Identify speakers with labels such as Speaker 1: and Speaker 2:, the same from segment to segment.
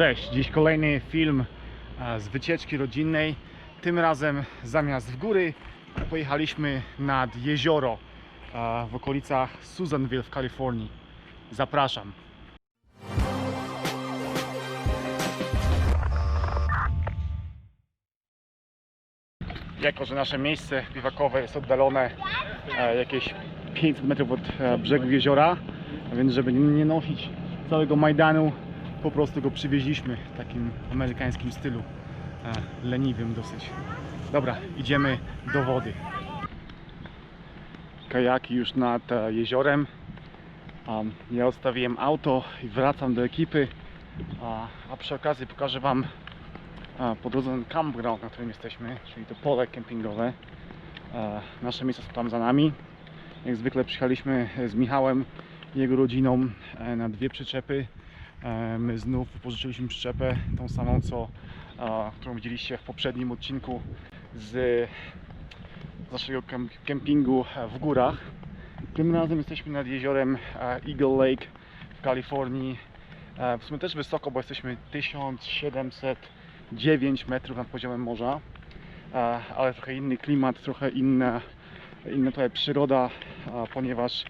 Speaker 1: Cześć, dziś kolejny film e, z wycieczki rodzinnej. Tym razem zamiast w góry pojechaliśmy nad jezioro e, w okolicach Susanville w Kalifornii. Zapraszam. Jako, że nasze miejsce biwakowe jest oddalone e, jakieś 500 metrów od brzegu jeziora, więc żeby nie nosić całego Majdanu, po prostu go przywieźliśmy w takim amerykańskim stylu, e, leniwym dosyć. Dobra, idziemy do wody. Kajaki już nad e, jeziorem. Ja odstawiłem auto i wracam do ekipy, a, przy okazji pokażę Wam a, po drodze ten campground, na którym jesteśmy, czyli to pole kempingowe. E, nasze miejsca są tam za nami. Jak zwykle przyjechaliśmy z Michałem i jego rodziną e, na dwie przyczepy. E, My znów pożyczyliśmy przyczepę, tą samą co którą widzieliście w poprzednim odcinku z naszego kem- kempingu e, w górach. Tym razem jesteśmy nad jeziorem e, Eagle Lake w Kalifornii. W sumie też wysoko, bo jesteśmy 1709 metrów nad poziomem morza, ale trochę inny klimat, trochę inna, inna tutaj przyroda, ponieważ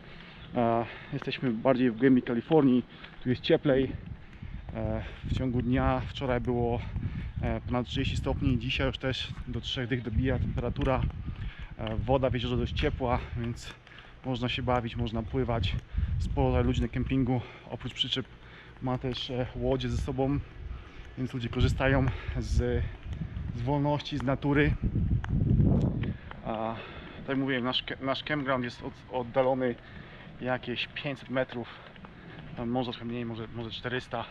Speaker 1: jesteśmy bardziej w głębi Kalifornii, tu jest cieplej. E, W ciągu dnia wczoraj było e, ponad 30 stopni, dzisiaj już też do 3 dych dobija temperatura. E, Woda w jeziorze dość ciepła, więc można się bawić, można pływać. Sporo ludzi na kempingu, oprócz przyczep ma też łodzie ze sobą, więc ludzie korzystają z, z wolności, z natury. A, tak jak mówiłem, nasz, nasz campground jest od, oddalony jakieś 500 metrów, a może trochę mniej, może, może 400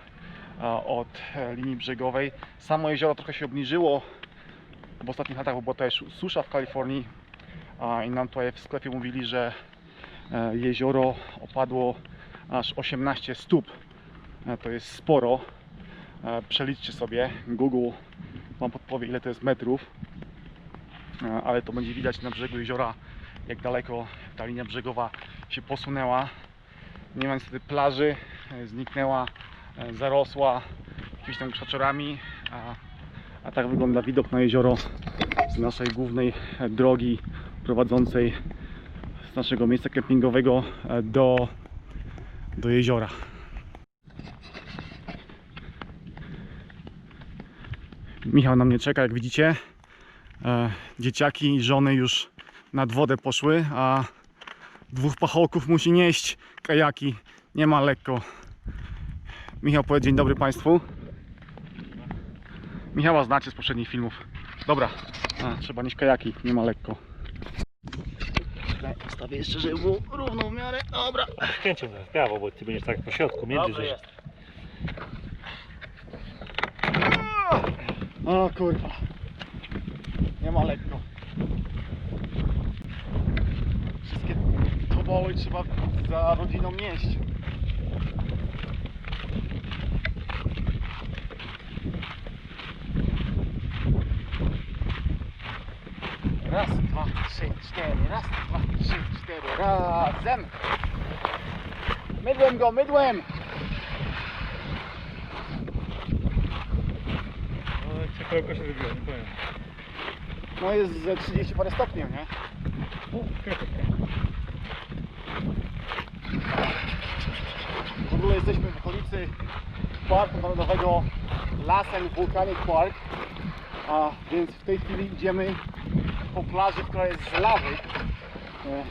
Speaker 1: a, od e, linii brzegowej. Samo jezioro trochę się obniżyło w ostatnich latach, bo była też susza w Kalifornii i nam tutaj w sklepie mówili, że e, jezioro opadło aż 18 stóp. E, To jest sporo. E, Przeliczcie sobie. Google Wam podpowie ile to jest metrów. E, Ale to będzie widać na brzegu jeziora, jak daleko ta linia brzegowa się posunęła. Nie ma niestety plaży, e, zniknęła, e, zarosła jakimiś tam krzaczorami. A, a tak wygląda widok na jezioro z naszej głównej e, drogi prowadzącej z naszego miejsca kempingowego do, do jeziora. Michał na mnie czeka, jak widzicie. Dzieciaki i żony już nad wodę poszły, a dwóch pachołków musi nieść kajaki. Nie ma lekko. Michał powiedz dzień dobry Państwu. Michała znacie z poprzednich filmów. Dobra, a, trzeba nieść kajaki, nie ma lekko. Stawię jeszcze, żeby było równo w miarę. Dobra.
Speaker 2: Skręcie w prawo, bo ty będziesz tak po środku, między
Speaker 1: Dobrze
Speaker 2: że...
Speaker 1: jest. O kurwa. Nie ma lekko. Toboły trzeba za rodziną nieść. Raz, dwa, trzy, cztery. Raz, dwa, trzy, cztery. Razem. Mydłem go, mydłem.
Speaker 2: No, ciepełko się zrobiło, nie powiem.
Speaker 1: No jest ze 30 parę stopni, nie?
Speaker 2: O, kropka.
Speaker 1: W ogóle jesteśmy w okolicy Parku Narodowego Lassen Volcanic Park, a więc w tej chwili idziemy po plaży, która jest z lawy, e,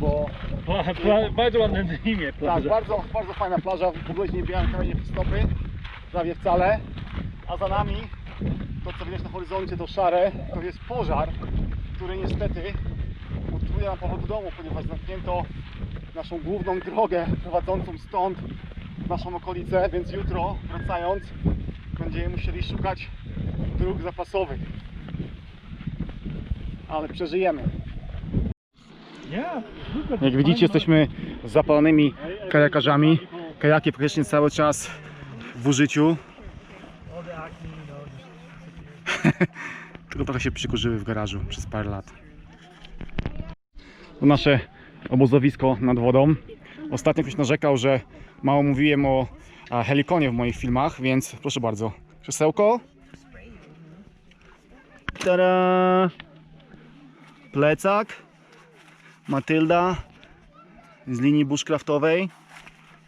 Speaker 1: bo
Speaker 2: Ba, ba, bardzo ładne imię,
Speaker 1: tak,
Speaker 2: plaża.
Speaker 1: bardzo, bardzo fajna plaża, w ogóle nie białym kamienie pod stopy, prawie wcale, a za nami to co widać na horyzoncie to szare, to jest pożar, który niestety utrudnia nam powrót do domu, ponieważ zamknięto naszą główną drogę prowadzącą stąd w naszą okolicę, więc jutro wracając będziemy musieli szukać dróg zapasowych. Ale przeżyjemy.
Speaker 2: Nie,
Speaker 1: Jak widzicie, jesteśmy zapalonymi kajakarzami. Kajaki praktycznie cały czas w użyciu. Tylko trochę się przykurzyły w garażu przez parę lat. To nasze obozowisko nad wodą. Ostatnio ktoś narzekał, że mało mówiłem o helikonie w moich filmach, więc proszę bardzo. Krzesełko. Tada! Plecak. Matylda z linii bushcraftowej.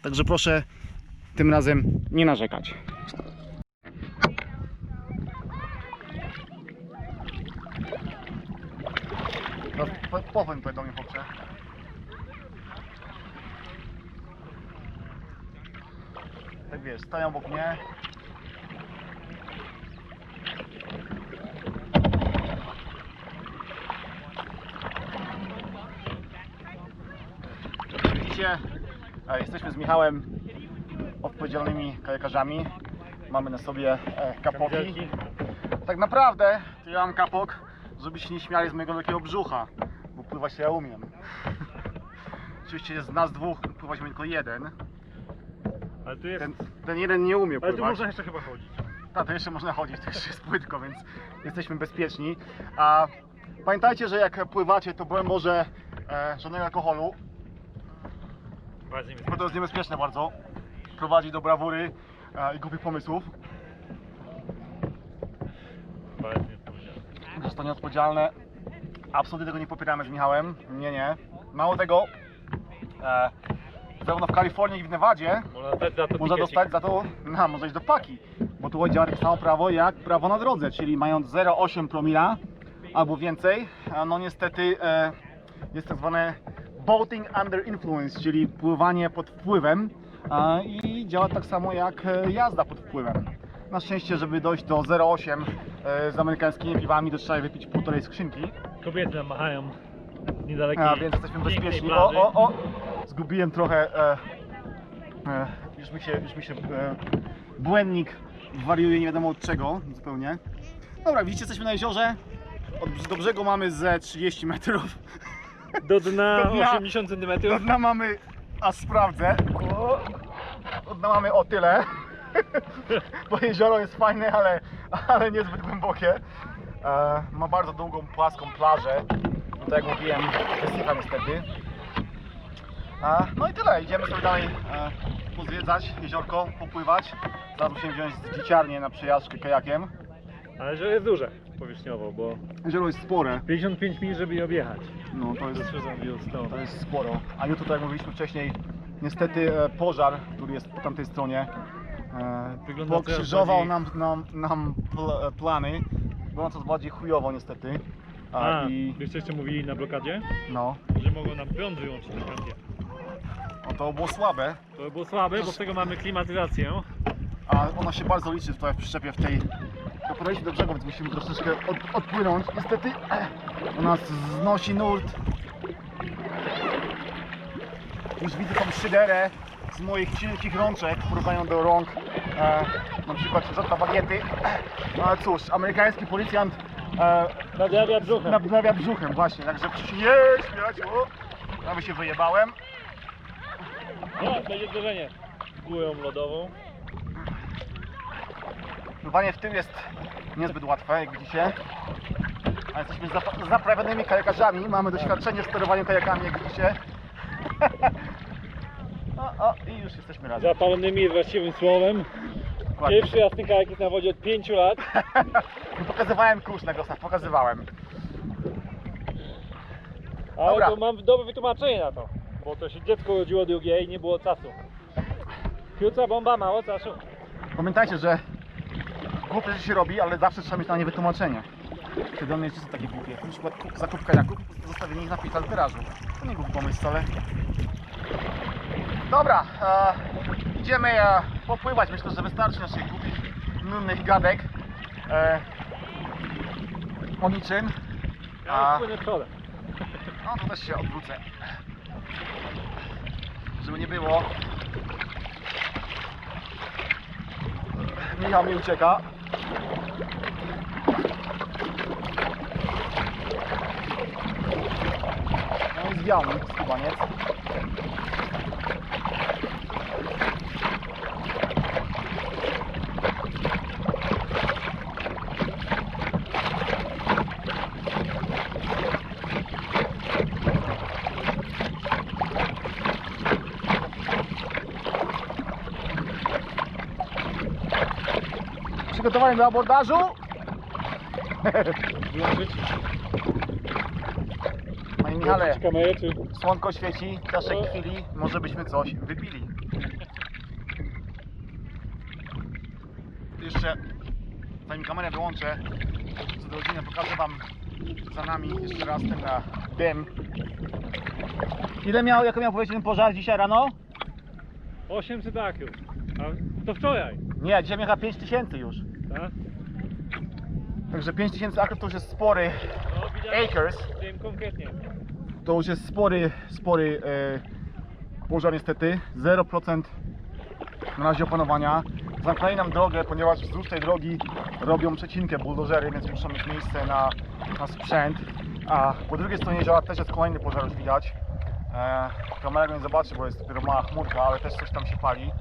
Speaker 1: Także proszę tym razem nie narzekać. No, powiem do mnie, chłopcze. Tak wiesz, stają obok mnie. Widzicie, e, jesteśmy z Michałem odpowiedzialnymi kajakarzami. Mamy na sobie e, kapoki. Tak naprawdę to ja mam kapok, żeby się nie śmiali z mojego wielkiego brzucha, bo pływać to ja umiem. Oczywiście z nas dwóch pływać tylko jeden.
Speaker 2: Ale tu jest...
Speaker 1: Ten, ten jeden nie umie
Speaker 2: Ale tu
Speaker 1: pływać.
Speaker 2: można jeszcze chyba chodzić.
Speaker 1: Tak, to jeszcze można chodzić, to jeszcze jest płytko, więc jesteśmy bezpieczni. A pamiętajcie, że jak pływacie, to broń może e, żadnego alkoholu,
Speaker 2: Bardzo mi
Speaker 1: bo to jest niebezpieczne bardzo. Prowadzi do brawury e, i głupich pomysłów.
Speaker 2: Bardzo mi powiedział.
Speaker 1: Jest to nieodpowiedzialne. Absolutnie tego nie popieramy z Michałem. Nie, nie. Mało tego, e, zarówno w Kalifornii, jak i w Nevadzie
Speaker 2: Można dostać za to
Speaker 1: no, można iść do paki. Bo tu działa tak samo prawo jak prawo na drodze, czyli mając 0,8 promila albo więcej, no niestety e, jest tak zwane boating under influence, czyli pływanie pod wpływem a, i działa tak samo jak e, jazda pod wpływem. Na szczęście, żeby dojść do 0,8 e, z amerykańskimi piwami, to trzeba wypić półtorej skrzynki.
Speaker 2: Kobiety machają z niedalekiej
Speaker 1: A, więc jesteśmy bezpieczni. O, o, o! Zgubiłem trochę. E, e, już mi się, już mi się e, błędnik wariuje nie wiadomo od czego zupełnie. Dobra, widzicie, jesteśmy na jeziorze. Od, do brzegu mamy ze 30 metrów.
Speaker 2: Do dna
Speaker 1: Do dna.
Speaker 2: 80 cm.
Speaker 1: Do dna mamy, a sprawdzę. O, do dna mamy o tyle. Bo jezioro jest fajne, ale, ale niezbyt głębokie. E, ma bardzo długą, płaską plażę. No tak jak mówiłem, wysycha niestety. No i tyle, idziemy sobie dalej e, pozwiedzać jeziorko, popływać. Zaraz musimy wziąć dzieciarnię na przejażdżkę kajakiem.
Speaker 2: Ale że jest duże powierzchniowo, bo
Speaker 1: Jezioro jest spore.
Speaker 2: 55 mil, żeby je objechać.
Speaker 1: No to jest. To jest sporo. A jutro, tak jak mówiliśmy wcześniej, niestety e, pożar, który jest po tamtej stronie, e,
Speaker 2: Wygląda
Speaker 1: pokrzyżował nam, nam, nam pl, plany. Było coraz bardziej chujowo niestety. A,
Speaker 2: A,
Speaker 1: I
Speaker 2: jeszcze mówili na blokadzie,
Speaker 1: no,
Speaker 2: że mogą nam prąd wyłączyć na kampie.
Speaker 1: No to było słabe.
Speaker 2: To by było słabe, bo z tego mamy klimatyzację.
Speaker 1: A ona się bardzo liczy tutaj w przyczepie w tej. To podejście do brzegu, więc musimy troszeczkę od, odpłynąć. Niestety u nas znosi nurt. Już widzę tą szyderę z moich cienkich rączek w porównaniu do rąk e, na przykład księżatka bagiety. No ale cóż, amerykański policjant e,
Speaker 2: Nadrabia brzuchem.
Speaker 1: nadrawia brzuchem właśnie, także się nie śmiać. O, prawie się wyjebałem.
Speaker 2: No, będzie zderzenie górą lodową.
Speaker 1: Pływanie w tym jest niezbyt łatwe, jak widzicie. A jesteśmy zap- zaprawionymi kajakarzami, mamy doświadczenie w sterowaniu kajakami, jak widzicie. o, o, i już jesteśmy razem.
Speaker 2: Zapalonymi jest właściwym słowem.
Speaker 1: Dokładnie.
Speaker 2: Pierwszy ten kajak jest na wodzie od 5 lat.
Speaker 1: Pokazywałem kurs na Gosach, pokazywałem.
Speaker 2: Ale
Speaker 1: Dobra.
Speaker 2: to mam dobre wytłumaczenie na to. Bo to się dziecko urodziło drugie i nie było czasu. Krótka bomba, mało czasu.
Speaker 1: Pamiętajcie, że głupie rzeczy się robi, ale zawsze trzeba mieć na nie wytłumaczenie. Te domy są takie głupie. Na przykład kup- zakup kajaków, zostawienie ich na pikalterażu. To nie głupi pomysł wcale. Dobra, e, idziemy e, popływać. Myślę, że wystarczy naszych głupich, nudnych gadek. E, o niczym.
Speaker 2: Ja już płynę przodem.
Speaker 1: No to też się odwrócę. Żeby nie było. Michał mi ucieka. No i zwiał mi skubaniec. Do abordażu.
Speaker 2: Włączyć,
Speaker 1: Panie Michale,
Speaker 2: włączyć kamerę, czy...
Speaker 1: słonko świeci, w naszej chwili może byśmy coś wypili. Jeszcze, zanim kamerę wyłączę, co do rodziny pokażę Wam za nami jeszcze raz ten e, dym. Ile miał, jak miał powiedzieć ten pożar dzisiaj rano?
Speaker 2: 800 akrów. A to wczoraj,
Speaker 1: Nie, dzisiaj miał chyba 5000 już.
Speaker 2: Tak?
Speaker 1: Także 5000 akrów to już jest spory
Speaker 2: No, widziałem,
Speaker 1: acres.
Speaker 2: wiem konkretnie.
Speaker 1: To już jest spory, spory e, pożar niestety. 0% na razie opanowania. Zamknęli nam drogę, ponieważ wzdłuż tej drogi robią przecinkę buldożery, więc muszą mieć miejsce na, na sprzęt. A po drugiej stronie jeziora też jest kolejny pożar już widać. E, kamera go nie zobaczy, bo jest dopiero mała chmurka, ale też coś tam się pali.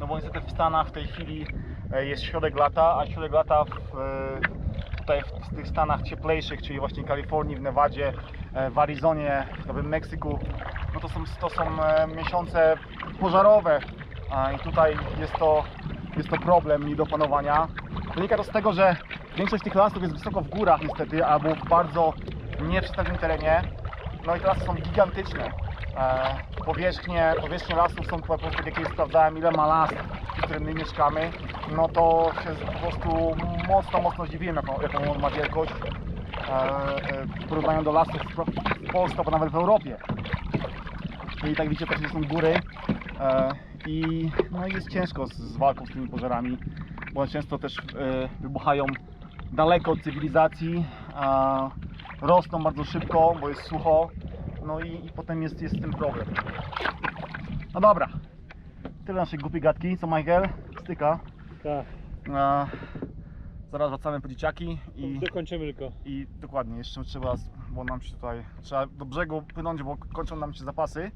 Speaker 1: No bo niestety w Stanach w tej chwili jest środek lata, a środek lata w, e, tutaj w, tych Stanach cieplejszych, czyli właśnie Kalifornii, w Nevadzie, e, w Arizonie, w Meksyku, no to są, to są e, miesiące pożarowe i tutaj jest to, jest to problem nie do opanowania. Wynika to z tego, że większość tych lasów jest wysoko w górach niestety, albo w bardzo nieprzystępnym terenie. No i lasy są gigantyczne. E, powierzchnie, powierzchnie lasów są po prostu, jak sprawdzałem ile ma las, w którym my mieszkamy, no to się po prostu mocno, mocno zdziwiłem jaką, jaką on ma wielkość e, e, w porównaniu do lasów w, Polsce, albo nawet w Europie. Czyli tak widzicie, też są góry i no jest ciężko z, z walką z tymi pożarami, bo one często też wybuchają daleko od cywilizacji, rosną bardzo szybko, bo jest sucho, no i, i potem jest, jest z tym problem. No dobra, tyle naszej głupiej gadki, co Michael? Styka.
Speaker 2: Tak,
Speaker 1: E, zaraz wracamy po dzieciaki i...
Speaker 2: dokończymy tylko.
Speaker 1: I dokładnie, jeszcze trzeba, bo nam się tutaj, trzeba do brzegu płynąć, bo kończą nam się zapasy.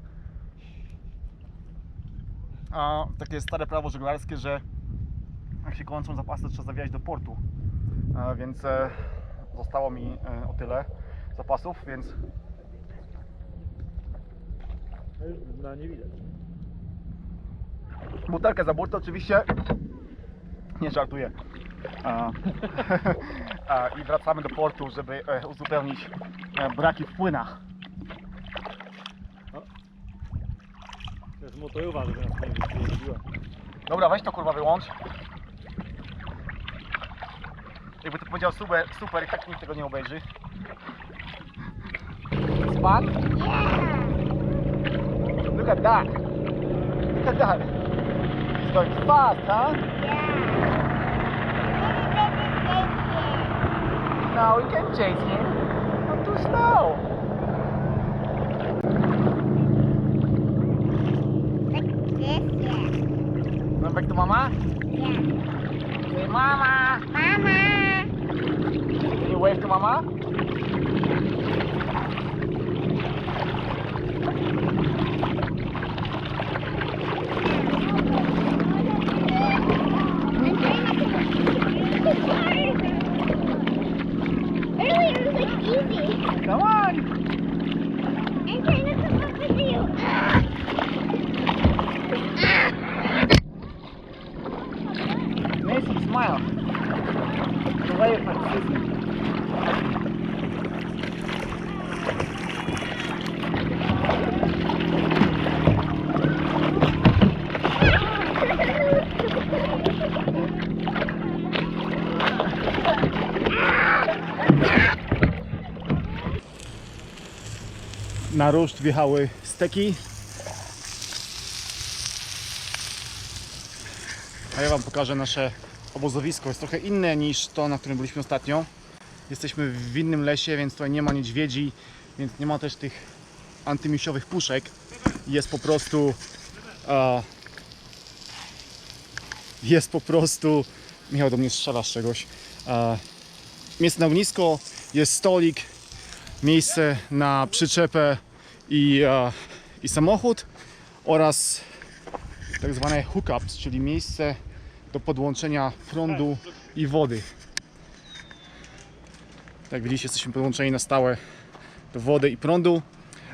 Speaker 1: A takie stare prawo żeglarskie, że jak się kończą zapasy, to trzeba zawijać do portu. A więc e, zostało mi e, o tyle zapasów, więc
Speaker 2: No już dna nie widać.
Speaker 1: butelkę za burtę oczywiście. Nie żartuję. A, a, I wracamy do portu, żeby e, uzupełnić e, braki w płynach.
Speaker 2: To jest motorowa, żeby nas nie wybiła.
Speaker 1: Dobra, weź to kurwa wyłącz. Jakby to powiedział super, super i tak nikt tego nie obejrzy. Span? Look at that. Look at that. He's going fast, huh? Yeah. No, we can't chase him. I'm too slow. No back to mama? Yeah. Say mama. Can you wave to mama? Na ruszt wjechały steki. A ja Wam pokażę nasze obozowisko. Jest trochę inne niż to, na którym byliśmy ostatnio. Jesteśmy w innym lesie, więc tutaj nie ma niedźwiedzi, więc nie ma też tych antymisiowych puszek. Jest po prostu... E, jest po prostu... Michał do mnie strzela z czegoś. E, miejsce na ognisko, jest stolik, miejsce na przyczepę i, e, i samochód oraz tak zwane hookups, czyli miejsce do podłączenia prądu i wody. Jak widzicie, jesteśmy podłączeni na stałe do wody i prądu,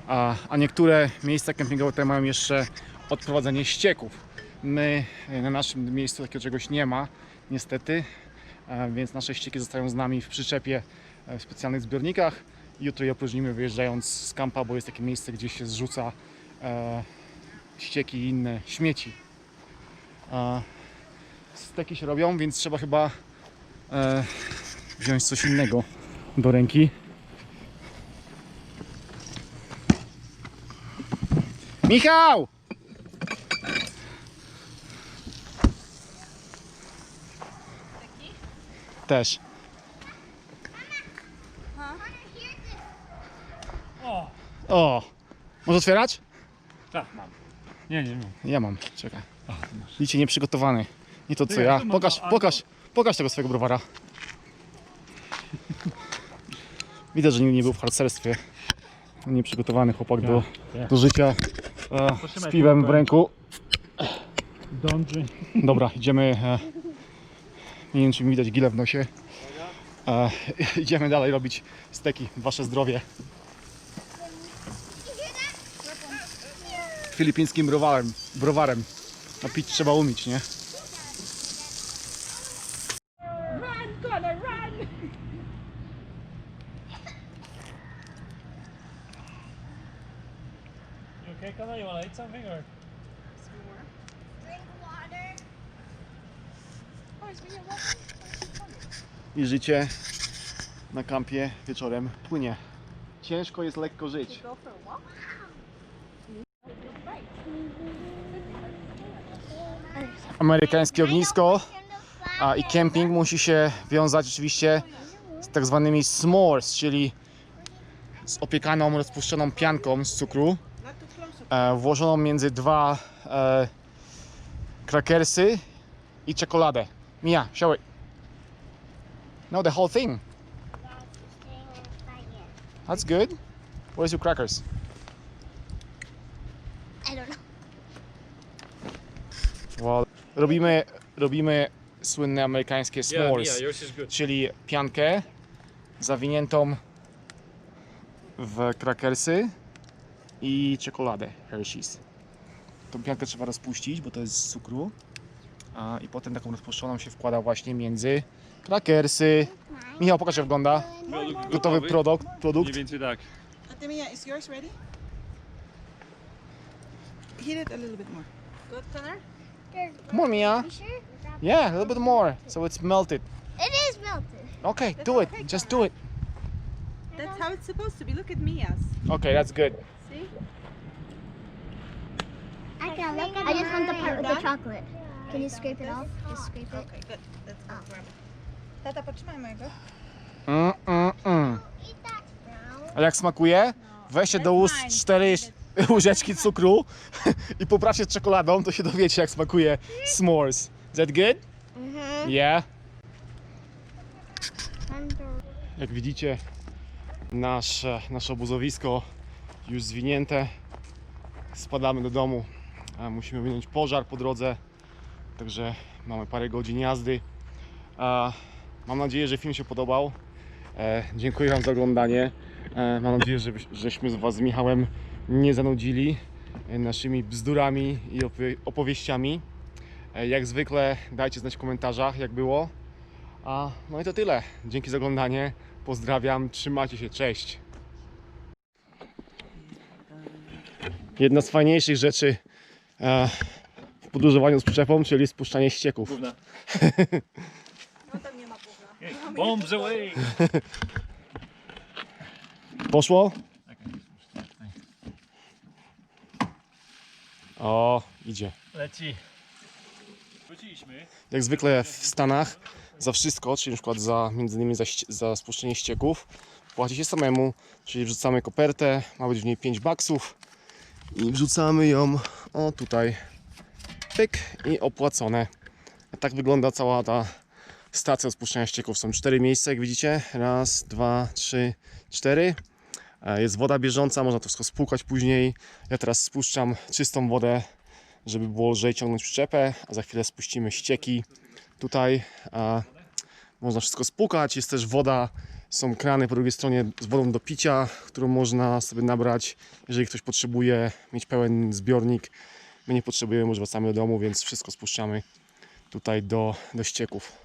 Speaker 1: a, a niektóre miejsca kempingowe tutaj mają jeszcze odprowadzenie ścieków. My e, na naszym miejscu takiego czegoś nie ma, niestety. e, więc nasze ścieki zostają z nami w przyczepie w specjalnych zbiornikach. Jutro je opróżnimy wyjeżdżając z kampa, bo jest takie miejsce, gdzie się zrzuca e, ścieki i inne śmieci. E, steki się robią, więc trzeba chyba e, wziąć coś innego do ręki. Michał! Też.
Speaker 2: O,
Speaker 1: O! Może otwierać?
Speaker 2: tak, mam. Nie, nie, nie.
Speaker 1: Ja mam, czekaj. Widzicie, nieprzygotowany. Nie to co
Speaker 2: ja
Speaker 1: Pokaż,
Speaker 2: a
Speaker 1: pokaż, pokaż tego swojego browara. Widać, że nie, nie był w harcerstwie. Nieprzygotowany chłopak do,
Speaker 2: tak.
Speaker 1: do życia. E, z
Speaker 2: Potrzymaj
Speaker 1: piwem w
Speaker 2: piłkę.
Speaker 1: ręku.
Speaker 2: Dąży.
Speaker 1: Dobra, idziemy. E, nie wiem, czy mi widać gilę w nosie. E, idziemy dalej robić steki. Wasze zdrowie. Filipińskim browarem. browarem. A pić trzeba umieć, nie?
Speaker 2: You okay, Connor? You wanna eat something or?
Speaker 3: Drink water.
Speaker 1: I życie na kampie wieczorem płynie. Ciężko jest lekko żyć. Amerykańskie ognisko a i kemping musi się wiązać oczywiście z tak zwanymi s'mores, czyli z opiekaną, rozpuszczoną pianką z cukru, e, włożoną między dwa e, krakersy i czekoladę. Mia, show it. No, the whole thing. That's good. Where's your crackers? Robimy, robimy słynne amerykańskie s'mores,
Speaker 2: is good.
Speaker 1: czyli piankę zawiniętą w krakersy i czekoladę Hershey's. Tą piankę trzeba rozpuścić, bo to jest z cukru. A, I potem taką rozpuszczoną się wkłada właśnie między krakersy. Michał, pokaż jak wygląda gotowy produkt. produkt.
Speaker 2: Mniej więcej tak.
Speaker 4: Atemia, is yours ready? Heat it a little bit more. Good color?
Speaker 1: More, Mia.
Speaker 3: Sure?
Speaker 1: Yeah, a little bit more. So it's melted.
Speaker 3: It is melted.
Speaker 1: Okay,
Speaker 4: that's
Speaker 1: do it. Just do it.
Speaker 4: That's how it's supposed to be. Look at Mia's.
Speaker 1: Okay, that's good.
Speaker 4: See?
Speaker 3: I, I can look at I just want the part with the chocolate. Can you scrape it off? Just scrape it.
Speaker 4: Okay, good. That's oh. Tata, potrzymaj mojego.
Speaker 1: Mm, mm, mm. A jak smakuje? No. Weź się do ust 4, łyżeczki cukru i poprawcie z czekoladą, to się dowiecie jak smakuje s'mores. Is that good?
Speaker 3: Mm-hmm.
Speaker 1: Yeah. Jak widzicie, nasze, nasze obozowisko już zwinięte. Spadamy do domu. Musimy minąć pożar po drodze, także mamy parę godzin jazdy. Mam nadzieję, że film się podobał. E, dziękuję Wam za oglądanie. E, mam nadzieję, że, żeśmy z Was z Michałem nie zanudzili e, naszymi bzdurami i opowie- opowieściami. E, jak zwykle dajcie znać w komentarzach, jak było. A, no i to tyle. Dzięki za oglądanie. Pozdrawiam, trzymajcie się, cześć. Jedna z fajniejszych rzeczy e, w podróżowaniu z przyczepą, czyli spuszczanie ścieków.
Speaker 2: Gówna.
Speaker 4: No tam nie ma gówna.
Speaker 2: Bombs away!
Speaker 1: Poszło? O, idzie.
Speaker 2: Leci. Wróciliśmy.
Speaker 1: Jak zwykle w Stanach za wszystko, czyli na przykład za, między innymi za, za spuszczenie ścieków, płaci się samemu, czyli wrzucamy kopertę, ma być w niej 5 baksów i wrzucamy ją o tutaj, pyk i opłacone. A tak wygląda cała ta stacja spuszczania ścieków. Są cztery miejsca, jak widzicie. Raz, dwa, trzy, cztery. E, Jest woda bieżąca, można to wszystko spłukać później. Ja teraz spuszczam czystą wodę, żeby było lżej ciągnąć przyczepę, a za chwilę spuścimy ścieki tutaj. A można wszystko spłukać. Jest też woda, są krany po drugiej stronie z wodą do picia, którą można sobie nabrać, jeżeli ktoś potrzebuje mieć pełen zbiornik. My nie potrzebujemy, już wracamy do domu, więc wszystko spuszczamy tutaj do, do ścieków.